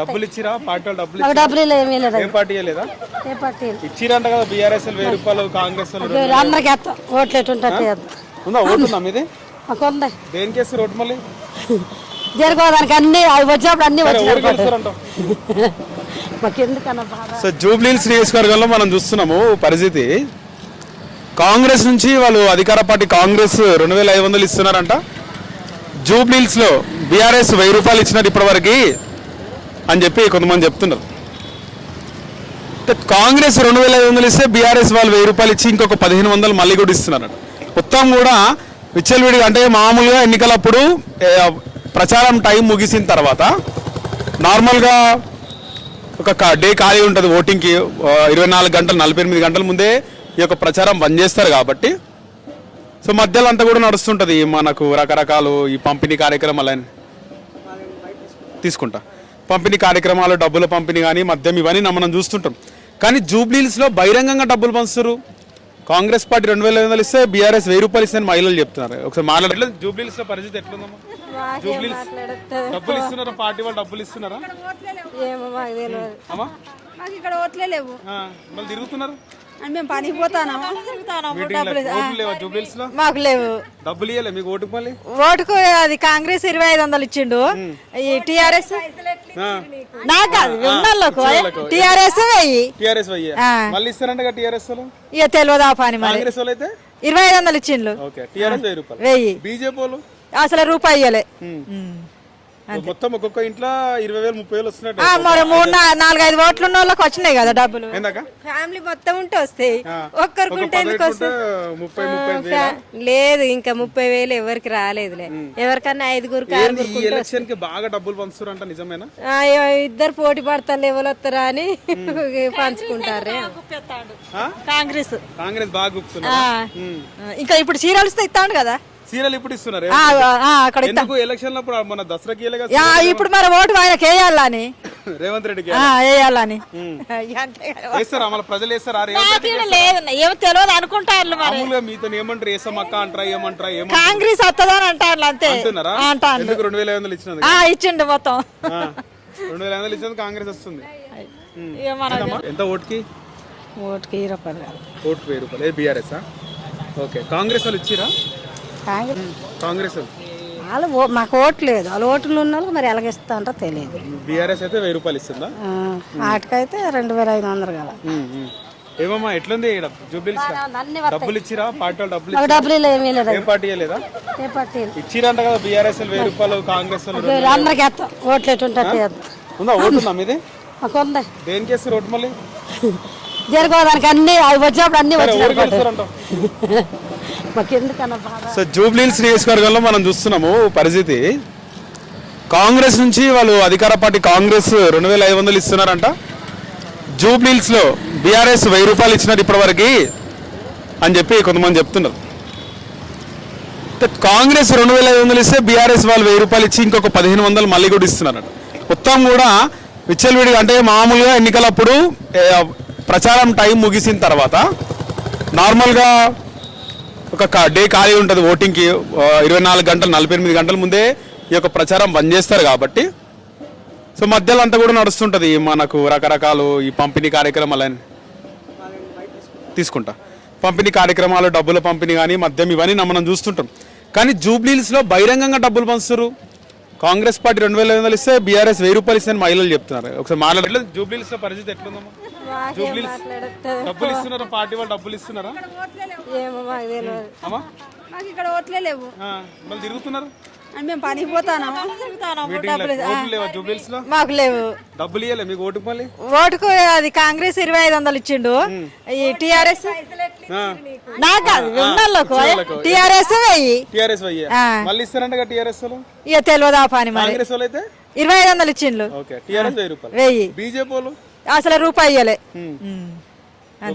డబ్బులు ఇచ్చిరా? పార్టీ వాళ్ళు డబ్బులు డబ్బులు ఏమీ లేదు ఏ పార్టీ లేదా ఏ పార్టీ ఇచ్చిరంట కదా బీఆర్ఎస్ వెయ్యి రూపాయలు కాంగ్రెస్ అందరికి వేస్తాం. ఓట్లు ఉందా? ఓటు ఉందా మీది? మాకు ఉంది. దేనికి వేస్తారు ఓటు మళ్ళీ? అన్ని అవి వచ్చినప్పుడు అన్ని మాకు ఎందుకన్నా సో జూబ్లీహిల్స్ నియోజకవర్గంలో మనం చూస్తున్నాము పరిస్థితి. కాంగ్రెస్ నుంచి వాళ్ళు అధికార పార్టీ కాంగ్రెస్ రెండు వేల ఐదు వందలు ఇస్తున్నారంట. జూబ్లీహిల్స్లో బీఆర్ఎస్ వెయ్యి రూపాయలు ఇచ్చినారు ఇప్పటివరకు అని చెప్పి కొంతమంది చెప్తున్నారు. కాంగ్రెస్ రెండు వేల ఐదు వందలు ఇస్తే బీఆర్ఎస్ వాళ్ళు వెయ్యి రూపాయలు ఇచ్చి ఇంకొక పదిహేను వందలు మళ్ళీ కూడా ఇస్తున్నారు మొత్తం కూడా విచ్చలవిడిగా అంటే మామూలుగా ఎన్నికలప్పుడు ప్రచారం టైం ముగిసిన తర్వాత నార్మల్గా ఒక క- డే ఖాళీ ఉంటుంది ఓటింగ్కి ఇరవై నాలుగు గంటలు నలభై ఎనిమిది గంటల ముందే ఈ యొక్క ప్రచారం బంద్ చేస్తారు కాబట్టి. సో మధ్యలో అంతా కూడా నడుస్తుంటుంది మనకు రకరకాలు ఈ పంపిణీ కార్యక్రమాలు అని తీసుకుంటా. పంపిణీ కార్యక్రమాలు డబ్బుల పంపిణీ కానీ మద్యం ఇవన్నీ మనం చూస్తుంటాం. కానీ జూబ్లీహిల్స్లో బహిరంగంగా డబ్బులు పంచుతారు కాంగ్రెస్ పార్టీ రెండు వేల ఐదు వందలు ఇస్తే బీఆర్ఎస్ వెయ్యి రూపాయలు ఇస్తే మహిళలు చెప్తున్నారు. ఒకసారి మాట్లాడలేదు జూబ్లీహిల్స్లో పరిస్థితి ఎట్లుందమ్మా? జూబ్లీహిల్స్ డబ్బులు ఇస్తున్నారా? పార్టీ వాళ్ళు డబ్బులు ఇస్తున్నారా? ఏమో మాకు తెలియదు అమ్మా? మాకు ఇక్కడ ఓట్లే లేవు. ఆ, మళ్ళీ తిరుగుతున్నారు? అని మేము పనికి పోతాము మీటింగ్ ఓట్లు లేవా జూబ్లీహిల్స్లో? మాకు లేవు. డబ్బులు ఇవ్వలే మీకు ఓటుకు మళ్ళీ? ఓటుకు అది కాంగ్రెస్ ఇరవై ఐదు వందలు ఇచ్చిండు. ఈ టిఆర్ఎస్ నాకు కాదు ఉన్నోళ్ళకు టిఆర్ఎస్ వెయ్యి. టీఆర్ఎస్ వెయ్యి. ఆ. మళ్ళీ ఇస్తారంట టీఆర్ఎస్ వాళ్ళు? ఇక తెలియదు ఆ పని మరి. కాంగ్రెస్ వాళ్ళు అయితే? ఇరవై ఐదు వందలు ఇచ్చిండు ఓకే టీఆర్ఎస్ వెయ్యి రూపాయలు. వెయ్యి. బీజేపీ వాళ్ళు? అసలు రూపాయి ఇయ్యలే. మొత్తం ఒక్కొక్క ఇంట్లో ఇరవై వేలు ముప్పై వేలు వస్తున్నట్టు. ఆ, మరి మూడు నా- నాలుగైదు ఓట్లు ఉన్న వాళ్ళకి వచ్చినాయి కదా డబ్బులు. ఫ్యామిలీ మొత్తం ఉంటే వస్తాయి. ఒక్కరికి ఒక ఉంటే ఎందుకు వస్తాయి ఐదు లేదు ఇంకా ముప్పై వేలు ఎవరికి రాలేదులే. ఎవరికన్నా ఈ ఎలక్షన్కి బాగా డబ్బులు పంచుతారంట నిజమేనా? ఇద్దరు పోటీ పడతారు ఎవరు వస్తారా అని పంచుకుంటారు? కాంగ్రెస్ కాంగ్రెస్. బాగా ఇంకా ఇప్పుడు చీరలు ఇస్తే ఇస్తాడు కదా? సీరియల్ ఇప్పుడు ఇస్తున్నారు. అక్కడ ఎందుకు ఎలక్షన్ అప్పుడు మన దసరాకి ఇప్పుడు మరి ఓటు ఆయనకి వేయాలని రేవంత్ రెడ్డికి ఆ, వేయాలని. వేస్తారా? మన ప్రజలు వేస్తారా? ఏమో తెలియదు అనుకుంటారు మరి. మామూలుగా మీతో ఏమంటారు? వేసామక్క అంటారా? ఏమంటారా? ఏమంటారు? కాంగ్రెస్ వస్తుందని అంటారు అంతే. అంటున్నారా? అంటారు ఎందుకు రెండు వేల ఐదు వందలు ఇచ్చినందుకు? ఆ, ఇచ్చిండు మొత్తం. రెండు వేల ఐదు వందలు ఇచ్చినందుకు కాంగ్రెస్ వస్తుంది? ఎంత ఓటుకి? ఓటుకి ఇరవై రూపాయలు ఓటు వెయ్యి రూపాయలు. ఏ బీఆర్ఎస్ ఓకే. కాంగ్రెస్ వాళ్ళు ఇచ్చిరా? కాంగ్రెస్ కాంగ్రెస్ వాళ్ళు. మాకు ఓటు లేదు. వాళ్ళు ఓట్లు ఉన్న వాళ్ళకి మరి ఎలాగిస్తా అంటో తెలియదు. బీఆర్ఎస్ అయితే వెయ్యి రూపాయలు ఇస్తుందా? వాటికైతే రెండు వేల ఐదు వందలు గల. ఉమ్. ఏమమ్మా ఎట్లుంది డబ్బులు ఇచ్చిరా? పార్టీ వాళ్ళు డబ్బులు డబ్బులు ఏమీ లేదు ఏ పార్టీ లేదా ఏ పార్టీ ఇచ్చిరంట కదా బీఆర్ఎస్ వెయ్యి రూపాయలు కాంగ్రెస్ అందరికి వేస్తాం ఓట్లు వేద్దాం ఉందా? ఓటు ఉందా మీది? మాకు ఉంది దేనికి వేస్తారు ఓటు మళ్ళీ? జరగడానికి అన్ని అవి వచ్చినప్పుడు అన్ని వెళ్తారంటావు. మాకు ఎందుకన్నా బాధ? సో జూబ్లీహిల్స్ నియోజకవర్గంలో మనం చూస్తున్నాము పరిస్థితి. కాంగ్రెస్ నుంచి వాళ్ళు అధికార పార్టీ కాంగ్రెస్ రెండు వేల ఐదు వందలు ఇస్తున్నారంట. జూబ్లీహిల్స్లో బీఆర్ఎస్ వెయ్యి రూపాయలు ఇచ్చినారు ఇప్పటివరకు అని చెప్పి కొంతమంది చెప్తున్నారు. అంటే కాంగ్రెస్ రెండు వేల ఐదు వందలు ఇస్తే బీఆర్ఎస్ వాళ్ళు వెయ్యి రూపాయలు ఇచ్చి ఇంకొక పదిహేను వందలు మళ్ళీ కూడా ఇస్తున్నారట. మొత్తం కూడా విచ్చలవిడిగా అంటే మామూలుగా ఎన్నికలప్పుడు ప్రచారం టైం ముగిసిన తర్వాత నార్మల్గా ఒక క- డే ఖాళీ ఉంటుంది ఓటింగ్కి ఇరవై నాలుగు గంటలు నలభై ఎనిమిది గంటల ముందే ఈ యొక్క ప్రచారం బంద్ చేస్తారు కాబట్టి. సో మధ్యలో అంతా కూడా నడుస్తుంటుంది మనకు రకరకాలు ఈ పంపిణీ కార్యక్రమాలని తీసుకుంటా. పంపిణీ కార్యక్రమాలు డబ్బుల పంపిణీ కానీ మద్యం ఇవన్నీ మనం చూస్తుంటాం. కానీ జూబ్లీహిల్స్లో బహిరంగంగా డబ్బులు పంచుతారు కాంగ్రెస్ పార్టీ రెండు వేల ఐదు వందలు ఇస్తే బీఆర్ఎస్ వెయ్యి రూపాయలు ఇస్తే మహిళలు చెప్తున్నారు. ఒకసారి మాట్లాడలేదు జూబ్లీహిల్స్ పరిస్థితి ఎట్లుందమ్మా? డబ్బులు ఇస్తున్నారా? పార్టీ వాళ్ళు డబ్బులు ఇస్తున్నారా? ఏమో మాకు తెలియదు అమ్మా. మాకు ఇక్కడ ఓట్లే లేవు. ఆ, మళ్ళీ తిరుగుతున్నారు? అని మేము పనికి లో మాకు లేవు. డబ్బులు ఇవ్వలే మీకు ఓటుకు మళ్ళీ? ఓటుకు అది కాంగ్రెస్ ఇరవై ఐదు వందలు ఇచ్చిండు. ఈ టిఆర్ఎస్? నాకు కాదు ఉన్నోళ్ళకు టిఆర్ఎస్ వెయ్యి. టీఆర్ఎస్ వెయ్యి. మళ్ళీ ఇస్తారంట టీఆర్ఎస్ ఇక తెలియదు పని మరి. కాంగ్రెస్ వాళ్ళు అయితే? ఇరవై ఐదు వందలు ఇచ్చిండు. ఓకే టీఆర్ఎస్ వెయ్యి. బీజేపీ వాళ్ళు? అసలు రూపాయి ఇయ్యలే.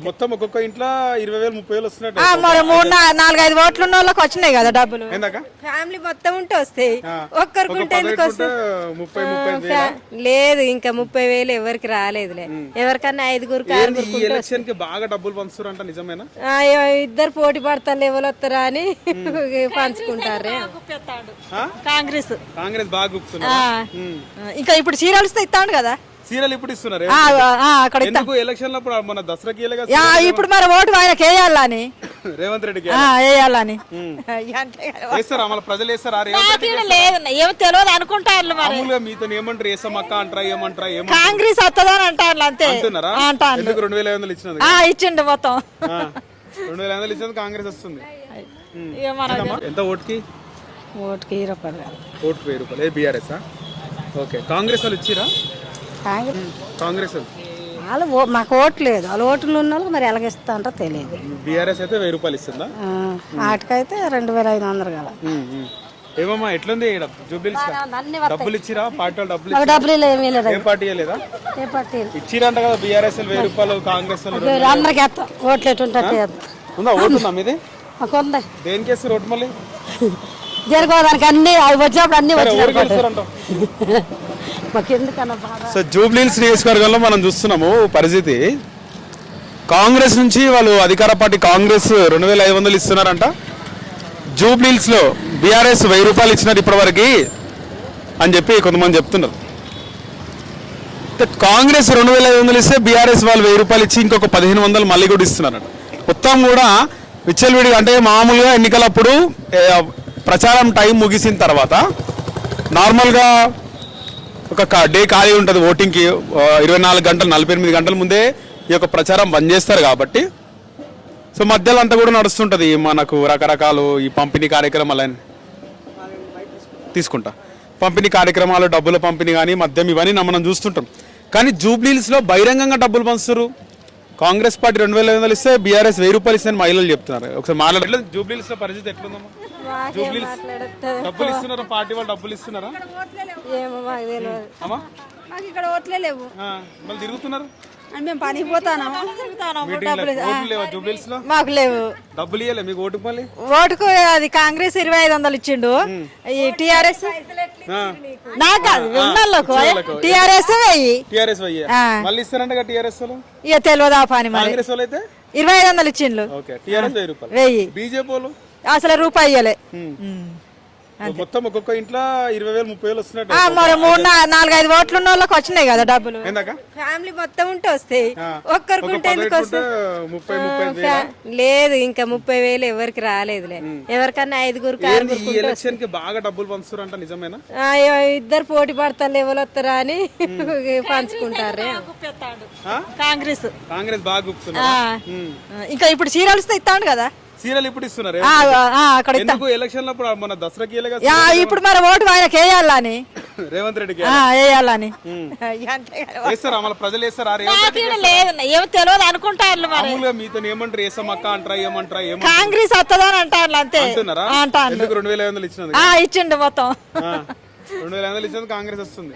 మొత్తం ఒక్కొక్క ఇంట్లో ఇరవై వేలు ముప్పై వేలు వస్తున్నట్టు ఆ, మరి మూడు నా- నాలుగైదు ఓట్లు ఉన్న వాళ్ళకి వచ్చినాయి కదా డబ్బులు. ఫ్యామిలీ మొత్తం ఉంటే వస్తాయి. ఒక్కరికి ఒక ఉంటే ఎందుకు వస్తాయి? ఐదు లేదు ఇంకా ముప్పై వేలు ఎవరికి రాలేదులే. ఎవరికన్నా ఐదుగురికి ఈ ఎలక్షన్కి బాగా డబ్బులు పంచుతారంట నిజమేనా? ఇద్దరు పోటీ పడతారు ఎవరు వస్తారా అని పంచుకుంటారే. కాంగ్రెస్ కాంగ్రెస్. బాగా ఇంకా ఇప్పుడు చీరలు ఇస్తే ఇస్తాడు కదా? సీరియల్ ఇప్పుడు ఇస్తున్నారు. ఆ, ఆ, అక్కడ ఎలక్షన్లో మన దసరాకి ఇప్పుడు మరి ఓటు ఆయనకి వేయాలని. రేవంత్ రెడ్డికి ఆ, వేయాలని. ప్రజలు వేస్తారా? లేదు ఏమో తెలియదు అనుకుంటారు మరి. మామూలుగా మీతో ఏమంటారు? వేసామక్క అంటారా? ఏమంటారా? ఏమంటారు? కాంగ్రెస్ వస్తుందని అంటారు అంతే. అంటున్నారా? అంటారు ఎందుకు రెండు వేల ఐదు వందలు ఇచ్చినది? ఆ, ఇచ్చిండు మొత్తం. ఆ, రెండు వేల ఐదు వందలు ఇచ్చినది కాంగ్రెస్ వస్తుంది? ఎంత ఓటుకి? ఓటుకి ఈ రూపాయలు. ఓటు వెయ్యి రూపాయలు. ఏ బీఆర్ఎస్ ఓకే. కాంగ్రెస్ వాళ్ళు ఇచ్చిరా? కాంగ్రెస్ వాళ్ళు? వాళ్ళు ఓ- మాకు ఓటు లేదు. వాళ్ళు ఓట్లు ఉన్న వాళ్ళకి మరి ఎలాగిస్తాంటో తెలియదు. బీఆర్ఎస్ అయితే వెయ్యి రూపాయలు ఇస్తుందా? ఆ, వాటికైతే రెండు వేల ఐదు వందలు ఉమ్. ఏమమ్మా ఎట్లుంది ఈడ? జూబ్లీస్ డబ్బులు ఇచ్చిరా? పార్టీ వాళ్ళు డబ్బులు డబ్బులు ఏమీ లేదు ఏం పార్టీ లేదా ఏ పార్టీ ఇచ్చిరంట కదా బీఆర్ఎస్ వెయ్యి రూపాయలు కాంగ్రెస్ వాళ్ళు అందరికి వేస్తాం. ఓట్లు ఎటుంటే ఉందా? ఓటు ఉందా మీది? మాకు ఉంది దేనికి వేస్తారు ఓటు మళ్ళీ? జరగడానికి అన్ని అవి వచ్చినప్పుడు అన్ని మాకు ఎందుకన్నా బాధ? సో జూబ్లీహిల్స్ నియోజకవర్గంలో మనం చూస్తున్నాము పరిస్థితి. కాంగ్రెస్ నుంచి వాళ్ళు అధికార పార్టీ కాంగ్రెస్ రెండు వేల ఐదు వందలు ఇస్తున్నారంట. జూబ్లీహిల్స్లో బీఆర్ఎస్ వెయ్యి రూపాయలు ఇచ్చినారు ఇప్పటివరకు అని చెప్పి కొంతమంది చెప్తున్నారు. కాంగ్రెస్ రెండు వేల ఐదు వందలు ఇస్తే బీఆర్ఎస్ వాళ్ళు వెయ్యి రూపాయలు ఇచ్చి ఇంకొక పదిహేను వందలు మళ్ళీ కూడా ఇస్తున్నారంట. మొత్తం కూడా విచ్చలవిడిగా అంటే మామూలుగా ఎన్నికలప్పుడు ప్రచారం టైం ముగిసిన తర్వాత నార్మల్గా ఒక క- డే ఖాళీ ఉంటుంది ఓటింగ్కి ఇరవై నాలుగు గంటలు నలభై ఎనిమిది గంటల ముందే ఈ యొక్క ప్రచారం బంద్ చేస్తారు కాబట్టి. సో మధ్యలో అంతా కూడా నడుస్తుంటుంది మనకు రకరకాలు ఈ పంపిణీ కార్యక్రమాలని తీసుకుంటా. పంపిణీ కార్యక్రమాలు డబ్బుల పంపిణీ కానీ మద్యం ఇవన్నీ మనం చూస్తుంటాం. కానీ జూబ్లీహిల్స్లో బహిరంగంగా డబ్బులు పంచుతారు కాంగ్రెస్ పార్టీ రెండు వేల ఐదు వందలు ఇస్తే బీఆర్ఎస్ వెయ్యి రూపాయలు ఇస్తే మహిళలు చెప్తున్నారు. ఒకసారి మాట్లాడలేదు జూబ్లీహిల్స్ పరిస్థితి ఎట్లుందమ్మా? డబ్బులు ఇస్తున్నారా? పార్టీ వాళ్ళు డబ్బులు ఇస్తున్నారా? ఏమో మాకు తెలియదు అమ్మా? మాకు ఇక్కడ ఓట్లే లేవు. ఆ, మళ్ళీ తిరుగుతున్నారు? అని మేము పనికి లో? మాకు లేవు. డబ్బులు ఇవ్వలే మీకు ఓటుకు మళ్ళీ? ఓటుకు అది కాంగ్రెస్ ఇరవై ఐదు వందలు ఇచ్చిండు. ఈ టిఆర్ఎస్ నాకు? కాదు ఉన్నోళ్ళకు టిఆర్ఎస్ వెయ్యి. టీఆర్ఎస్ వెయ్యి. మళ్ళీ ఇస్తారంట టీఆర్ఎస్ ఇక తెలియదు ఆ పని మరి. కాంగ్రెస్ వాళ్ళు అయితే? ఇరవై ఐదు వందలు ఇచ్చిండు ఓకే టీఆర్ఎస్ వెయ్యి రూపాయలు. వెయ్యి. బీజేపీ వాళ్ళు? అసలు రూపాయి ఇయ్యలే. మొత్తం ఒక్కొక్క ఇంట్లో ఇరవై వేలు ముప్పై వేలు వస్తున్నట్టు ఆ, మరి మూడు నాలుగైదు ఓట్లు ఉన్న వాళ్ళకి వచ్చినాయి కదా డబ్బులు. ఏందాక? ఫ్యామిలీ మొత్తం ఉంటే వస్తాయి. ఒక్కరికి ఒక ఉంటే ఎందుకు లేదు ఇంకా ముప్పై వేలు ఎవరికి రాలేదులే. ఎవరికన్నా ఈ ఎలక్షన్కి బాగా డబ్బులు పంచుతారంట నిజమేనా? ఇద్దరు పోటీ పడతారు ఎవరు వస్తారా అని పంచుకుంటారే. కాంగ్రెస్ కాంగ్రెస్. బాగా ఇంకా ఇప్పుడు చీరలు ఇస్తే ఇస్తాడు కదా. సీరియల్ ఇప్పుడు ఇస్తున్నారు. ఆ, ఆ, అక్కడ ఇస్తా ఎందుకు? ఎలక్షన్లో ఇప్పుడు మన దసరాకి ఇప్పుడు మరి ఓటు ఆయనకి వేయాలని రేవంత్ రెడ్డికి వేయాలని. వేస్తారా? మన ప్రజలు వేస్తారా? లేదు ఏమో తెలియదు అనుకుంటారు మరి. మామూలుగా మీతో ఏమంటారు? వేసామక్క అంటారా? ఏమంటారా? ఏమంటారు? కాంగ్రెస్ వస్తుందని అంటారు అంతే. అంటున్నారా? ఆ, అంటారు ఎందుకు రెండు వేల ఐదు వందలు ఇచ్చినది ఆ, ఇచ్చిండు మొత్తం. ఆ, రెండు వేల ఐదు వందలు ఇచ్చినది కాంగ్రెస్ వస్తుంది.